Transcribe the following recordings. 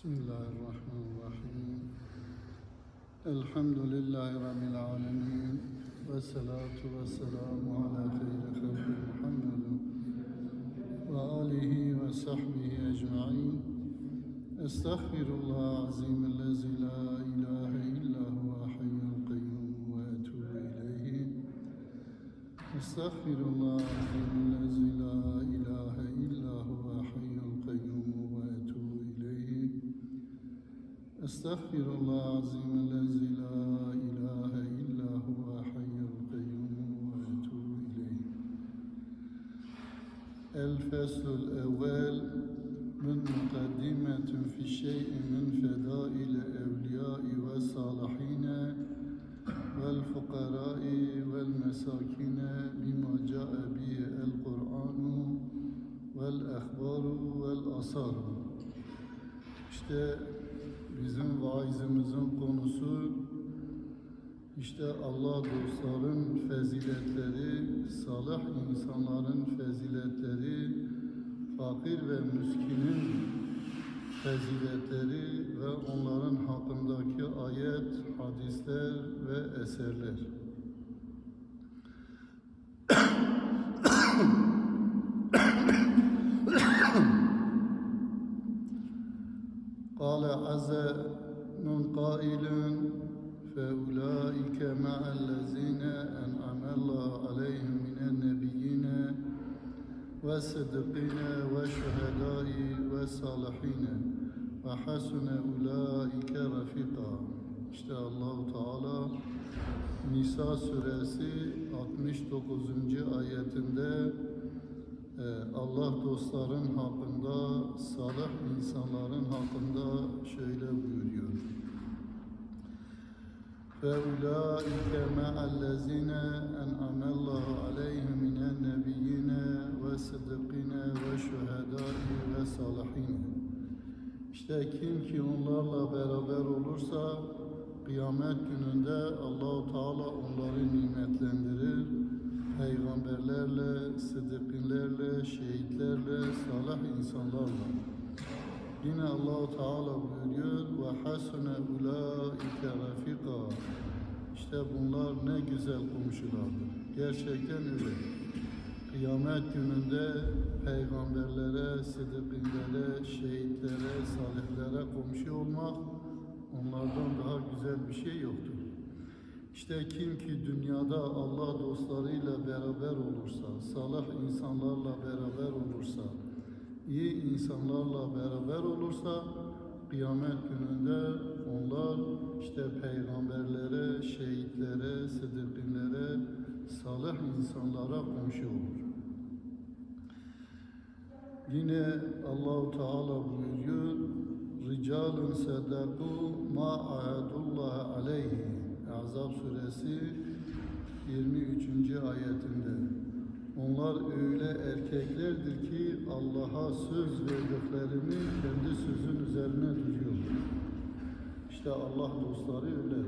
بسم الله الرحمن الرحيم. الحمد لله رب العالمين والصلاة والسلام على خير خلق محمد وآله وصحبه أجمعين. أستغفر الله العظيم الذي لا إله إلا هو حي القيوم وأتوب إليه. أستغفر الله العظيم الذي لا أستغفر الله العظيم الذي لا إله إلا هو حي القيوم وأتوب إليه. الفصل الأول من مقدمة في شيء من فضائل الأولياء والصالحين والفقراء والمساكين بما جاء به القرآن والأخبار والآثار. Bizim vaizimizin konusu işte Allah dostların faziletleri, salih insanların faziletleri, fakir ve miskinin faziletleri ve onların hakkındaki ayet, hadisler ve eserler. قال عز من قائل فأولئك مع الذين أنعم الله عليهم من النبيين والصديقين والشهداء والصالحين وحسن أولئك رفيقا İşte Allahu Teala Nisa suresi 69. ayetinde e, Allah dostların hakkında, salih insanların hakkında şöyle buyuruyor. فَاُولَٰئِكَ مَعَ الَّذِينَ أَنْعَمَ اللّٰهُ عَلَيْهِمْ مِنَ النَّبِيِّينَ وَالصِّدِّقِينَ وَالشُّهَدَاءِ وَالصَّالِحِينَ İşte kim ki onlarla beraber olursa kıyamet gününde Allahu Teala onları nimetlendirir. Peygamberlerle, sıddıklarla, şehitlerle, salih insanlarla. Yine Allahu Teala buyuruyor ve hasune ulaike rafika. İşte bunlar ne güzel komşulardır. Gerçekten öyle. Kıyamet gününde peygamberlere, sıddıklara, şehitlere, salihlere komşu olmak onlardan daha güzel bir şey yoktur. İşte kim ki dünyada Allah dostlarıyla beraber olursa, salih insanlarla beraber olursa, iyi insanlarla beraber olursa, kıyamet gününde onlar işte peygamberlere, şehitlere, sıddıklara, salih insanlara komşu olur. Yine Allahu Teala buyuruyor, Ricalun sadaku ma ahadullah aleyhi. Azap suresi 23. ayetinde. Onlar öyle erkeklerdir ki Allah'a söz verdiklerini kendi sözün üzerine duruyorlar. İşte Allah dostları öyledir.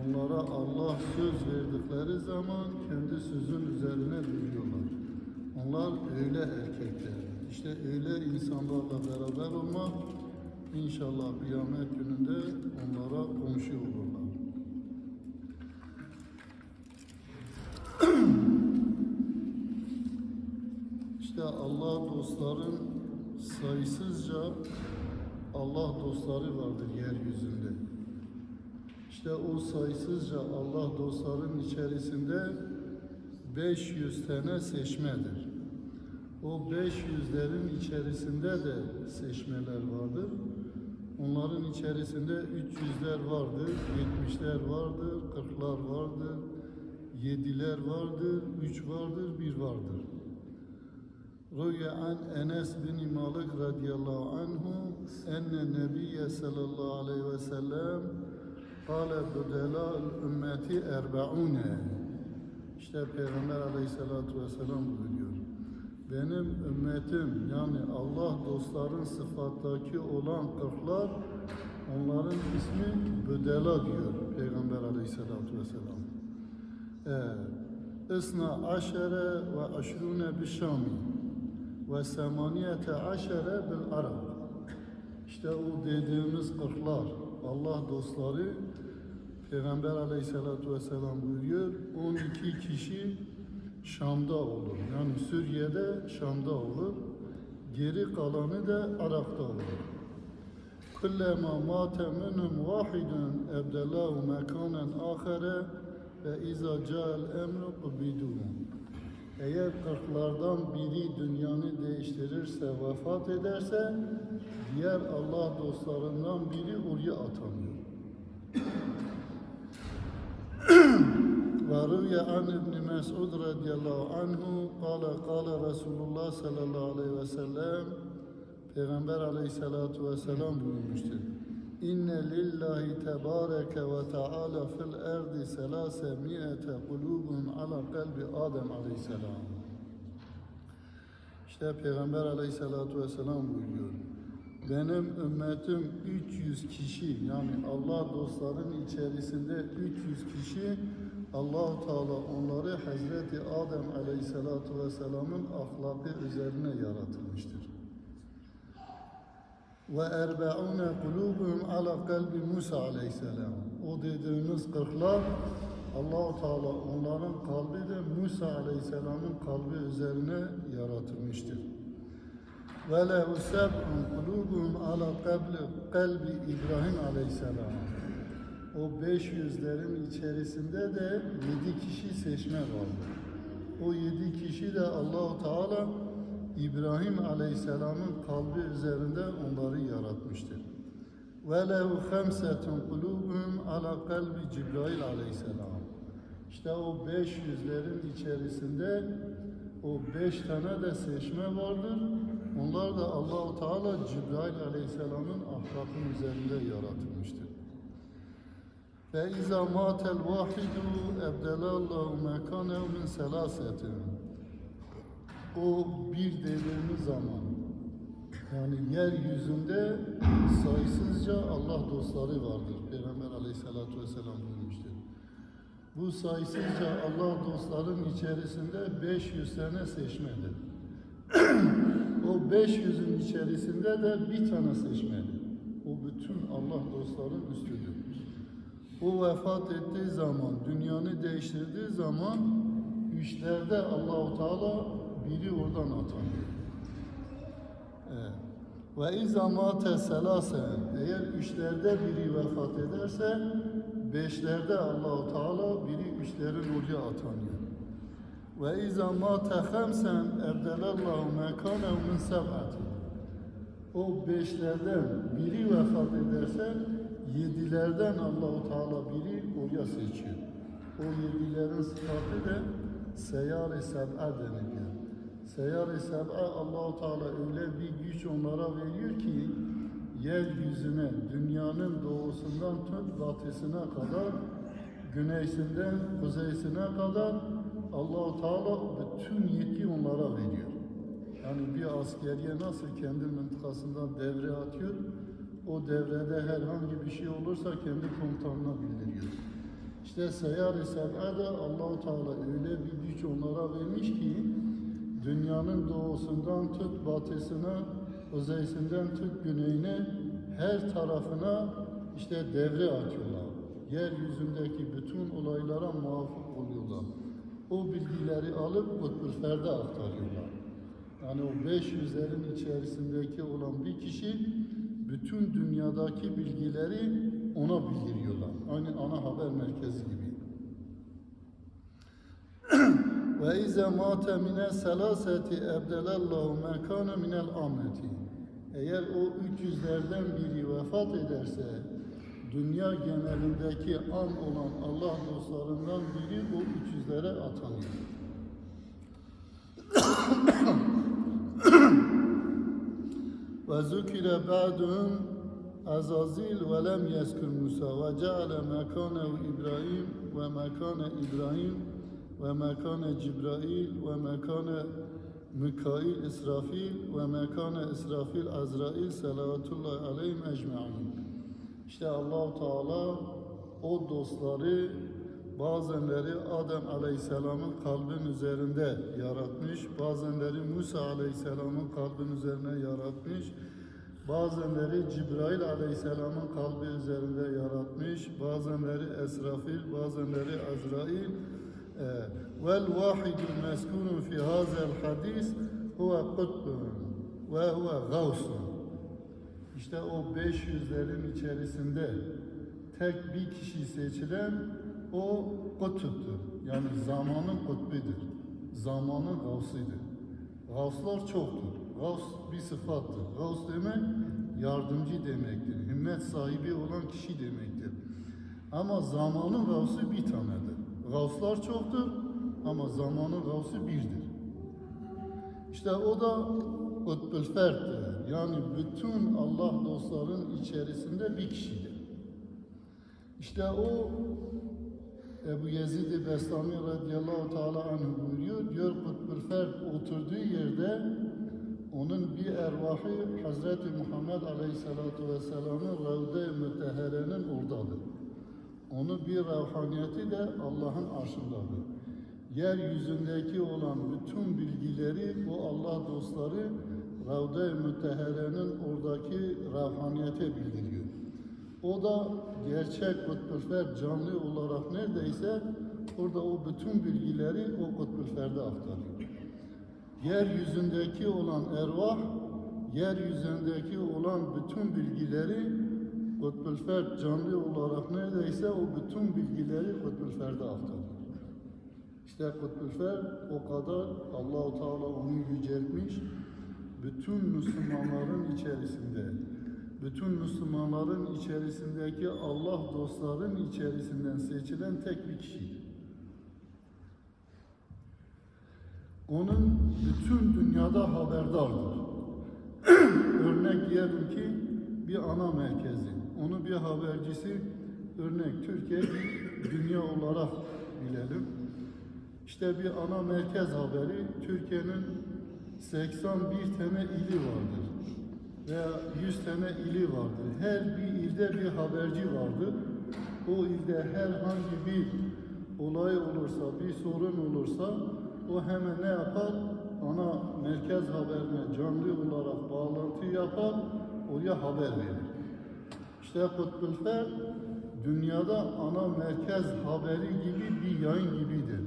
Onlara Allah söz verdikleri zaman kendi sözün üzerine duruyorlar. Onlar öyle erkekler. İşte öyle insanlarla beraber olmak inşallah kıyamet gününde onlara komşu olurlar. İşte Allah dostların sayısızca Allah dostları vardır yeryüzünde. İşte o sayısızca Allah dostların içerisinde 500 tane seçmedir. O 500'lerin içerisinde de seçmeler vardır. Onların içerisinde 300'ler vardır, 70'ler vardır, 40'lar vardır, 7'ler vardır, 3 vardır, 1 vardır. Rüya an Enes bin Malik radıyallahu anhu enne Nebiye sallallahu aleyhi ve sellem kâle budela ümmeti erbe'une İşte Peygamber aleyhissalatu vesselam buyuruyor. Benim ümmetim yani Allah dostların sıfattaki olan kırklar onların ismi Büdela diyor Peygamber aleyhissalatu vesselam. Ee, İsna aşere ve aşrune bişami ve semaniyete aşere bil Arab. İşte o dediğimiz ırklar, Allah dostları Peygamber aleyhissalatü vesselam buyuruyor 12 kişi Şam'da olur. Yani Suriye'de Şam'da olur. Geri kalanı da Irak'ta olur. Kullama mate minhum vahidun ebdelahu mekanen ahire ve iza ca'al emru kubiduhum. Eğer kırklardan biri dünyanı değiştirirse, vefat ederse, diğer Allah dostlarından biri oraya atanıyor. وروي عن ابن مسعود رضي الله عنه قال قال رسول الله sallallahu aleyhi ve sellem Peygamber aleyhissalatu vesselam buyurmuştur. İnne lillahi tebareke ve teala fil erdi selase mi'ete kulubun ala kalbi Adem aleyhisselam. İşte Peygamber aleyhissalatu vesselam buyuruyor. Benim ümmetim 300 kişi yani Allah dostların içerisinde 300 kişi allah Teala onları Hazreti Adem Aleyhisselatu Vesselam'ın ahlakı üzerine yaratılmıştır. Ve erbe'une kulubuhum ala kalbi Musa Aleyhisselam. O dediğimiz kırklar allah Teala onların kalbi de Musa Aleyhisselam'ın kalbi üzerine yaratılmıştır. Ve lehu seb'un kulubuhum ala kalbi, kalbi İbrahim Aleyhisselam. O 500'lerin içerisinde de 7 kişi seçme vardı. O 7 kişi de Allahu Teala İbrahim Aleyhisselam'ın kalbi üzerinde onları yaratmıştır. Ve lehu hamsetun kulubun ala kalbi Cibrail Aleyhisselam. İşte o beş yüzlerin içerisinde o beş tane de seçme vardır. Onlar da Allahu Teala Cibrail Aleyhisselam'ın ahlakının üzerinde yaratılmıştır. Ve izâ mâtel vâhidu ebdelâllâhu mekânehu min selâsetin. O bir dediğimiz zaman yani yeryüzünde sayısızca Allah dostları vardır. Peygamber aleyhissalatü vesselam buyurmuştur. Bu sayısızca Allah dostların içerisinde 500 tane seçmedir. o 500'ün içerisinde de bir tane seçmedir. O bütün Allah dostların üstüdür. O vefat ettiği zaman, dünyanı değiştirdiği zaman üçlerde Allahu Teala biri oradan atanıyor. Ve izâ mâte eğer üçlerde biri vefat ederse beşlerde Allahu Teala biri üçlerin oraya atanıyor. Ve izâ mâte hamsen ebdelallahu mekânehu min seb'ati o beşlerden biri vefat ederse yedilerden Allahu Teala biri oraya seçiyor. O yedilerin sıfatı da seyyar-ı seb'a. Seyyar-ı seb'a Allahu Teala öyle bir güç onlara veriyor ki yeryüzüne, dünyanın doğusundan tut batısına kadar, güneysinden kuzeysine kadar Allahu Teala bütün yetki onlara veriyor. Yani bir askeriye nasıl kendi mıntıkasından devre atıyor, o devrede herhangi bir şey olursa kendi komutanına bildiriyor. İşte seyyar-ı seb'ada Allahu Teala öyle bir güç onlara vermiş ki dünyanın doğusundan tut batısına, kuzeysinden tut güneyine her tarafına işte devre atıyorlar. Yeryüzündeki bütün olaylara muvafık oluyorlar. O bilgileri alıp Kutbülfer'de aktarıyorlar. Yani o 500'lerin içerisindeki olan bir kişi bütün dünyadaki bilgileri ona bildiriyorlar. Aynı ana haber merkezi gibi. Ve ize mate mine selaseti ebdelallahu mekane minel ameti. Eğer o 300'lerden biri vefat ederse dünya genelindeki an olan Allah dostlarından biri o 300'lere atanıyor. ve zükire ba'dun azazil ve lem yezkür Musa ve ceale mekanehu İbrahim ve mekane İbrahim ve mekane Cibrail ve mekane Mikail İsrafil ve mekane İsrafil Azrail salavatullahi aleyhim ecma'in. İşte Allahu Teala o dostları bazenleri Adem Aleyhisselam'ın kalbin üzerinde yaratmış, bazenleri Musa Aleyhisselam'ın kalbin üzerine yaratmış, Bazenleri Cibrail aleyhisselamın kalbi üzerinde yaratmış, bazenleri Esrafil, bazenleri Azrail. Vahidul meskunu fi hazel hadis huve kutbun ve huve gavsun. İşte o 500'lerin içerisinde tek bir kişi seçilen o kutuptur. Yani zamanın kutbidir. Zamanın gavsidir. Gavslar çoktur. Gavs bir sıfattır. Gavs demek yardımcı demektir. Himmet sahibi olan kişi demektir. Ama zamanın gavsı bir tanedir. Gavslar çoktur ama zamanın gavsı birdir. İşte o da Kutbül Fert'tir. Yani bütün Allah dostların içerisinde bir kişidir. İşte o Ebu Yezid-i Bestami radıyallahu teala anh buyuruyor. Diyor Kutbül Fert oturduğu yerde onun bir ervahı Hazreti Muhammed Aleyhisselatü Vesselam'ın Ravde-i Mütehere'nin oradadır. Onun bir ruhaniyeti de Allah'ın arşındadır. Yeryüzündeki olan bütün bilgileri bu Allah dostları Ravde-i Mütehere'nin oradaki ruhaniyete bildiriyor. O da gerçek kutbülfer canlı olarak neredeyse orada o bütün bilgileri o kutbülferde aktarıyor. Yeryüzündeki olan ervah, yeryüzündeki olan bütün bilgileri kutbülfer canlı olarak neredeyse o bütün bilgileri kutbülferde aktarıyor. İşte kutbülfer o kadar Allahu Teala onu yüceltmiş, bütün Müslümanların içerisinde bütün Müslümanların içerisindeki Allah dostların içerisinden seçilen tek bir kişidir. Onun bütün dünyada haberdardır. örnek diyelim ki bir ana merkezi, onun bir habercisi örnek Türkiye dünya olarak bilelim. İşte bir ana merkez haberi Türkiye'nin 81 tane ili vardır veya 100 tane ili vardır. Her bir ilde bir haberci vardır. O ilde herhangi bir olay olursa, bir sorun olursa o hemen ne yapar? Ana merkez haberine canlı olarak bağlantı yapar, oraya haber verir. İşte Kutbülfer dünyada ana merkez haberi gibi bir yayın gibidir.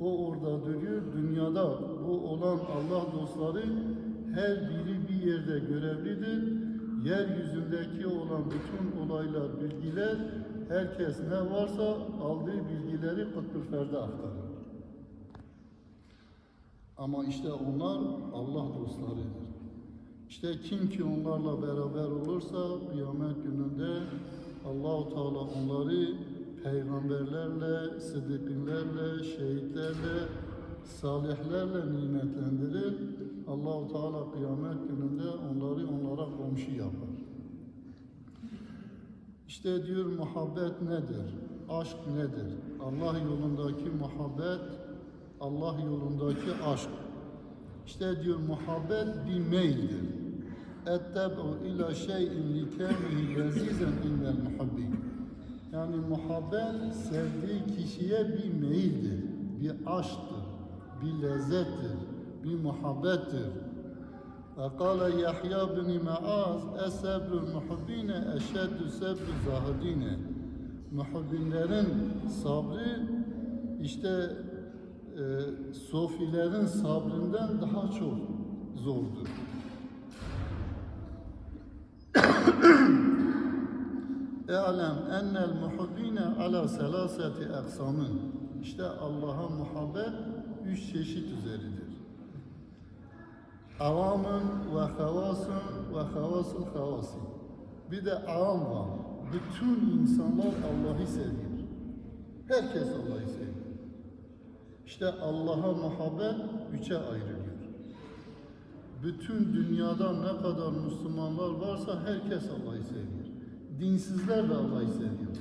O orada duruyor, dünyada bu olan Allah dostları her biri bir yerde görevlidir. Yeryüzündeki olan bütün olaylar, bilgiler, herkes ne varsa aldığı bilgileri Kutbülfer'de aktarır. Ama işte onlar Allah dostlarıdır. İşte kim ki onlarla beraber olursa kıyamet gününde Allahu Teala onları peygamberlerle, sıddıklarla, şehitlerle, salihlerle nimetlendirir. Allahu Teala kıyamet gününde onları onlara komşu yapar. İşte diyor muhabbet nedir? Aşk nedir? Allah yolundaki muhabbet, Allah yolundaki aşk. İşte diyor muhabbet bir meyldir ettebu ila şeyin likânihi lezizen illel muhabbin. Yani muhabbet sevdiği kişiye bir meyildir, bir aşktır, bir lezzettir, bir muhabbettir. Ve kâle Yahya bin Ma'az esebru muhabbine eşeddü sebru zahidine. Muhabbinlerin sabrı işte e, sofilerin sabrından daha çok zordur. E'lem ennel muhibbine ala selaseti aksamın. İşte Allah'a muhabbet üç çeşit üzeridir. Avamın ve havasın ve havasın havası. Bir de avam var. Bütün insanlar Allah'ı seviyor. Herkes Allah'ı seviyor. İşte Allah'a muhabbet üçe ayrılıyor. Bütün dünyada ne kadar Müslümanlar varsa herkes Allah'ı seviyor. Dinsizler de Allah'ı seviyor.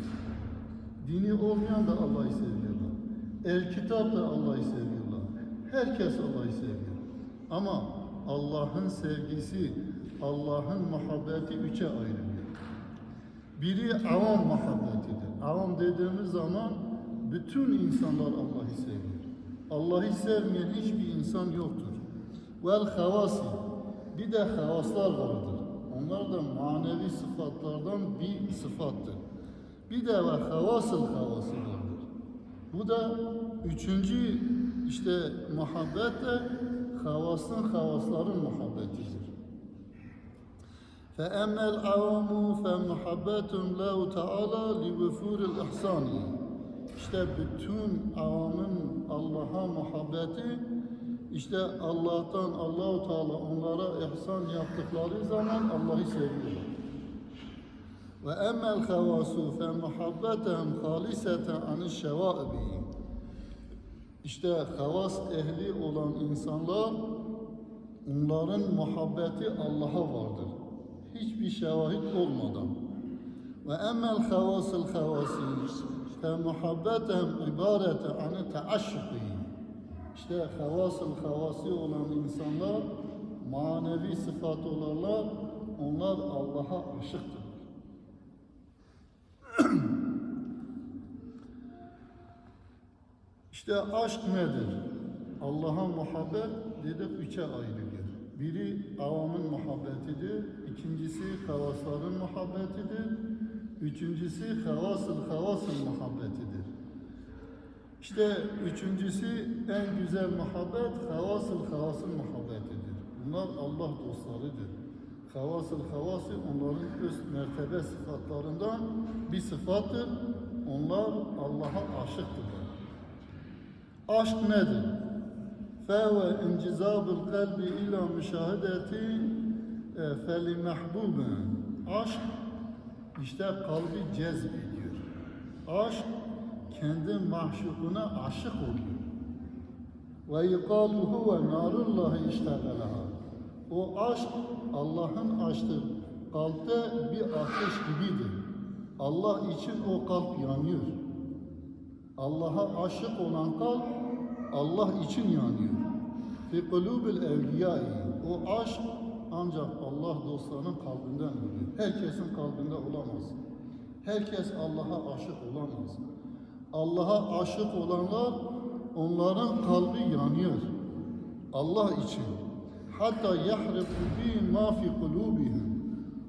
Dini olmayan da Allah'ı seviyorlar. El kitap da Allah'ı seviyorlar. Herkes Allah'ı seviyor. Ama Allah'ın sevgisi, Allah'ın muhabbeti üçe ayrılıyor. Biri avam muhabbetidir. Avam dediğimiz zaman bütün insanlar Allah'ı seviyor. Allah'ı sevmeyen hiçbir insan yoktur Vel havasi. Bir de havaslar vardır. Bunlar da manevi sıfatlardan bir sıfattır. Bir de var havasıl havası vardır. Bu da üçüncü işte muhabbet de havasın havasların muhabbetidir. فأما العوام فمحبة الله تعالى لوفور الإحسان İşte bütün avamın Allah'a muhabbeti işte Allah'tan Allahu Teala onlara ihsan yaptıkları zaman Allah'ı seviyorlar. Ve emmel havasu fe muhabbetem haliseten anil şevaibi. İşte havas ehli olan insanlar onların muhabbeti Allah'a vardır. Hiçbir şevahit olmadan. Ve emmel havasıl havasi fe muhabbetem ibarete anil teaşşuki. İşte havasıl havasi olan insanlar manevi sıfat olanlar onlar Allah'a aşıktır. İşte aşk nedir? Allah'a muhabbet dedik üçe ayrılıyor. Biri avamın muhabbetidir, ikincisi havasların muhabbetidir, üçüncüsü havasıl havasıl muhabbetidir. İşte üçüncüsü en güzel muhabbet havasıl havasıl muhabbetidir. Bunlar Allah dostlarıdır. Havasıl havası onların üst mertebe sıfatlarından bir sıfattır. Onlar Allah'a aşıktırlar. Aşk nedir? Feve incizabul kalbi ila müşahedeti e, feli mehbubun. Aşk işte kalbi cezbediyor. Aşk kendi mahşukuna aşık oluyor. Ve yukalu huve narullahi iştegalaha. O aşk Allah'ın açtığı kalpte bir ateş gibidir. Allah için o kalp yanıyor. Allah'a aşık olan kalp Allah için yanıyor. Fi kulubil evliyai. O aşk ancak Allah dostlarının kalbinden oluyor. Herkesin kalbinde olamaz. Herkes Allah'a aşık olamaz. Allah'a aşık olanlar onların kalbi yanıyor. Allah için. Hatta yahriku bi ma fi kulubihim.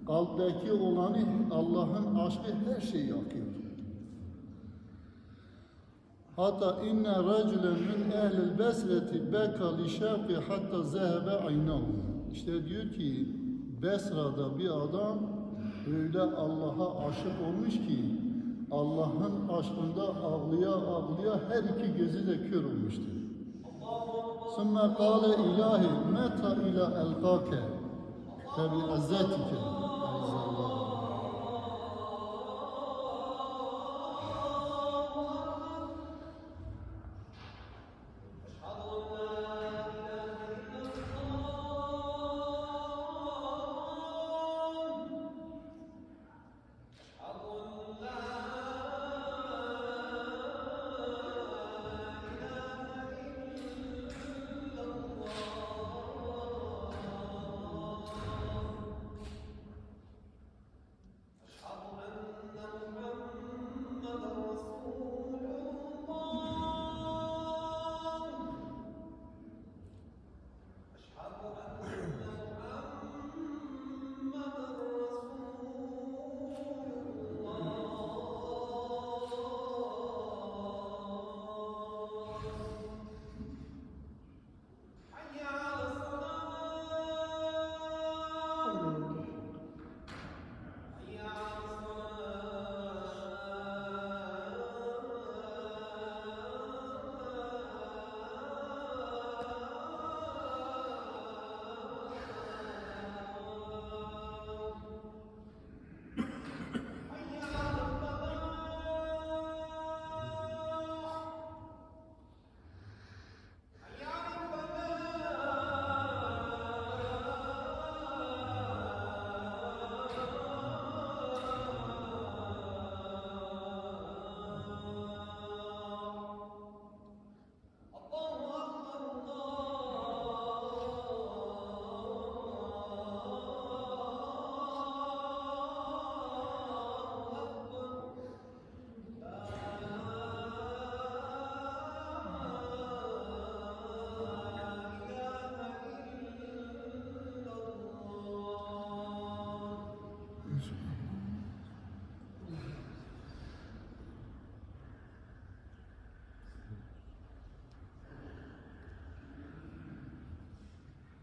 Kalpteki olanı Allah'ın aşkı her şeyi yakıyor. Hatta inne raculen min ehlil besreti beka li şevki hatta zehebe aynahu. İşte diyor ki Besra'da bir adam öyle Allah'a aşık olmuş ki Allah'ın aşkında ağlıya ağlıya her iki gözü de kör olmuştur. Sümme kâle ilahi meta ila elkâke febi azzetike.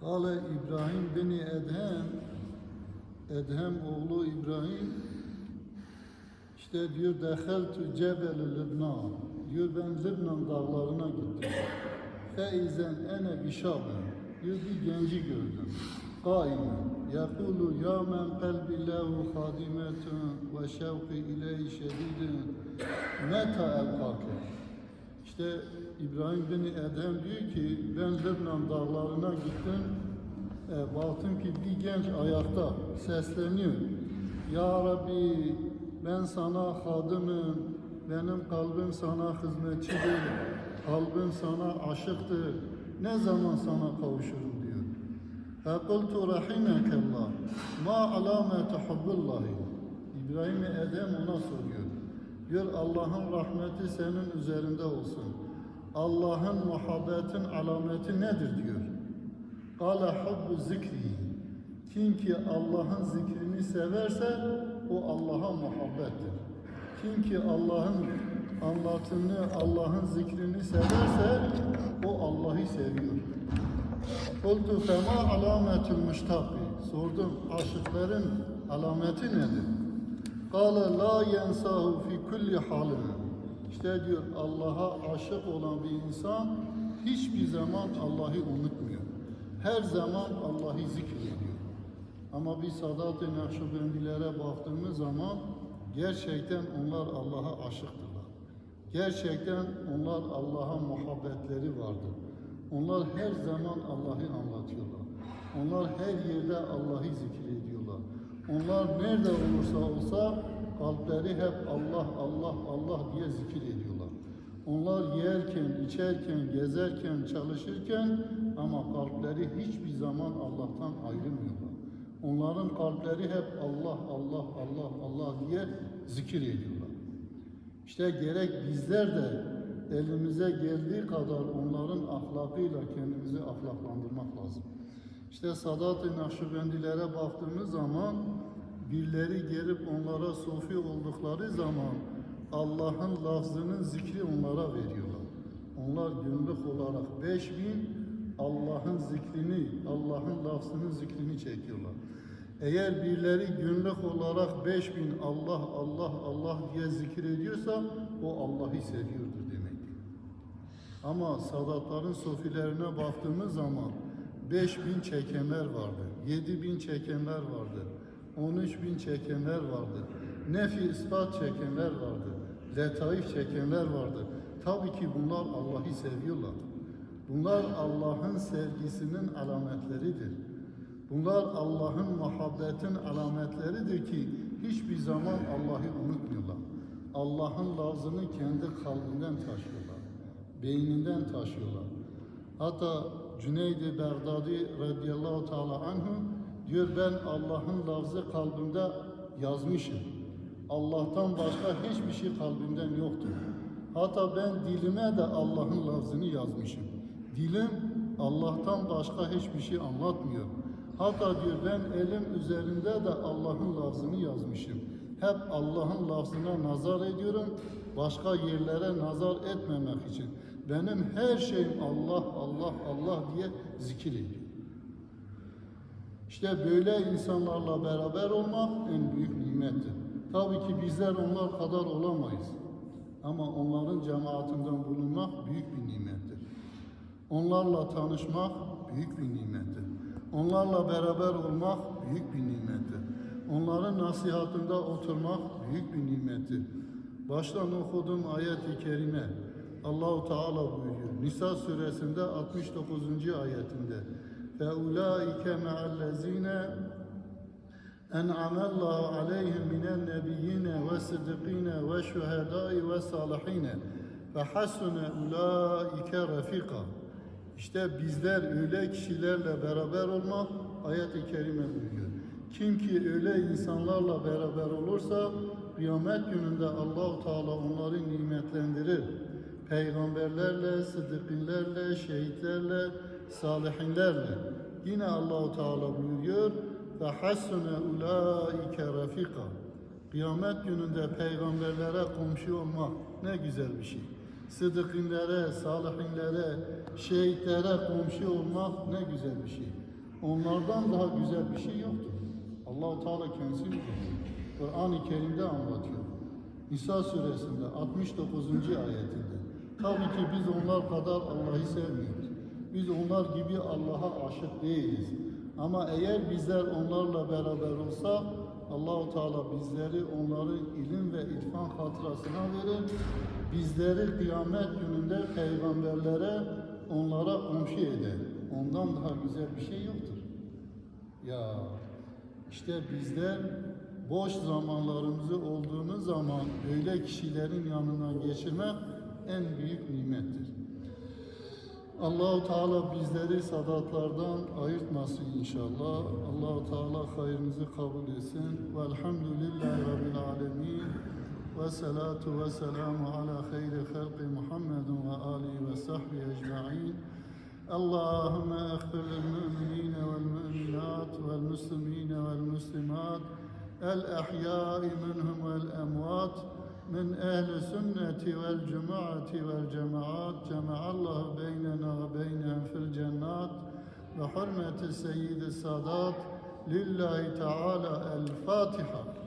Kale İbrahim beni Edhem Edhem oğlu İbrahim işte diyor deheltu cebel Lübnan diyor ben Lübnan dağlarına gittim. Feizen ene bişabın diyor bir genci gördüm. Kaimen yekulu ya men kalbi lehu hadimetun ve şevki ileyhi şedidin meta elkake işte İbrahim bin Edhem diyor ki ben Lübnan dağlarına gittim. E, baktım ki bir genç ayakta sesleniyor. Ya Rabbi ben sana hadımım. Benim kalbim sana hizmetçidir. Kalbim sana aşıktır. Ne zaman sana kavuşurum diyor. Fekultu rahimekallah. Ma alamete hubbullahi. İbrahim Edhem ona soruyor. Diyor Allah'ın rahmeti senin üzerinde olsun. Allah'ın muhabbetin alameti nedir diyor. Kale hubbu zikri. Kim ki Allah'ın zikrini severse o Allah'a muhabbettir. Kim ki Allah'ın anlatımını, Allah'ın zikrini severse o Allah'ı seviyor. Kultu fema alametül müştaki. Sordum aşıkların alameti nedir? Kale la yensahu fi kulli halin. İşte diyor Allah'a aşık olan bir insan hiçbir zaman Allah'ı unutmuyor. Her zaman Allah'ı zikrediyor. Ama biz Sadat-ı Nakşibendilere baktığımız zaman gerçekten onlar Allah'a aşıktırlar. Gerçekten onlar Allah'a muhabbetleri vardır. Onlar her zaman Allah'ı anlatıyorlar. Onlar her yerde Allah'ı zikrediyorlar. Onlar nerede olursa olsa kalpleri hep Allah, Allah, Allah diye zikir ediyorlar. Onlar yerken, içerken, gezerken, çalışırken ama kalpleri hiçbir zaman Allah'tan ayrılmıyorlar. Onların kalpleri hep Allah, Allah, Allah, Allah diye zikir ediyorlar. İşte gerek bizler de elimize geldiği kadar onların ahlakıyla kendimizi ahlaklandırmak lazım. İşte Sadat-ı Nakşibendilere baktığımız zaman birileri gelip onlara sofi oldukları zaman Allah'ın lafzının zikri onlara veriyorlar. Onlar günlük olarak 5000 Allah'ın zikrini, Allah'ın lafzının zikrini çekiyorlar. Eğer birileri günlük olarak 5000 Allah Allah Allah diye zikir ediyorsa o Allah'ı seviyordur demektir. Ama sadatların sofilerine baktığımız zaman 5000 çekenler vardı, 7000 çekenler vardı, 13000 çekenler vardı, nefi ispat çekenler vardı, letaif çekenler vardı. Tabii ki bunlar Allah'ı seviyorlar. Bunlar Allah'ın sevgisinin alametleridir. Bunlar Allah'ın muhabbetin alametleridir ki hiçbir zaman Allah'ı unutmuyorlar. Allah'ın lafzını kendi kalbinden taşıyorlar. Beyninden taşıyorlar. Hatta Cüneyd-i Bağdadi radıyallahu teala anhu diyor ben Allah'ın lafzı kalbimde yazmışım. Allah'tan başka hiçbir şey kalbimden yoktur. Hatta ben dilime de Allah'ın lafzını yazmışım. Dilim Allah'tan başka hiçbir şey anlatmıyor. Hatta diyor ben elim üzerinde de Allah'ın lafzını yazmışım. Hep Allah'ın lafzına nazar ediyorum. Başka yerlere nazar etmemek için. Benim her şeyim Allah, Allah, Allah diye zikir ediyor. İşte böyle insanlarla beraber olmak en büyük nimettir. Tabii ki bizler onlar kadar olamayız. Ama onların cemaatinden bulunmak büyük bir nimettir. Onlarla tanışmak büyük bir nimettir. Onlarla beraber olmak büyük bir nimettir. Onların nasihatinde oturmak büyük bir nimettir. Baştan okuduğum ayet-i kerime Allahu Teala buyuruyor. Nisa suresinde 69. ayetinde ve ulaike ma'allezine en'ame Allahu aleyhim minen nebiyyine ve sıddıkine ve şuhedai ve salihine İşte bizler öyle kişilerle beraber olmak ayet-i kerime buyuruyor. Kim ki öyle insanlarla beraber olursa kıyamet gününde Allahu Teala onları nimetlendirir. Peygamberlerle, sıddıklarla, şehitlerle, salihinlerle. Yine Allahu Teala buyuruyor ve hasune ulaike rafika. Kıyamet gününde peygamberlere komşu olmak ne güzel bir şey. Sıddıkınlere, salihinlere, şehitlere komşu olmak ne güzel bir şey. Onlardan daha güzel bir şey yoktur. Allah-u Teala kendisi. Kur'an-ı Kerim'de anlatıyor. Nisa suresinde 69. ayetinde. Tabii ki biz onlar kadar Allah'ı sevmiyoruz. Biz onlar gibi Allah'a aşık değiliz. Ama eğer bizler onlarla beraber olsak Allahu Teala bizleri onların ilim ve irfan hatırasına verir. Bizleri kıyamet gününde peygamberlere onlara komşu eder. Ondan daha güzel bir şey yoktur. Ya işte bizler boş zamanlarımızı olduğumuz zaman öyle kişilerin yanına geçirmek en büyük nimettir. Allahu Teala bizleri sadatlardan ayırtmasın inşallah. Allahu Teala hayrınızı kabul etsin. Velhamdülillahi Rabbil alemin. Ve salatu ve selamu ala hayri halqi Muhammedin ve alihi ve sahbihi ecma'in. اللهم اغفر للمؤمنين والمؤمنات والمسلمين والمسلمات الأحياء منهم والأموات من أهل السنة والجماعة والجماعات جمع الله بيننا وبينهم في الجنات بحرمة السيد السادات لله تعالى الفاتحة.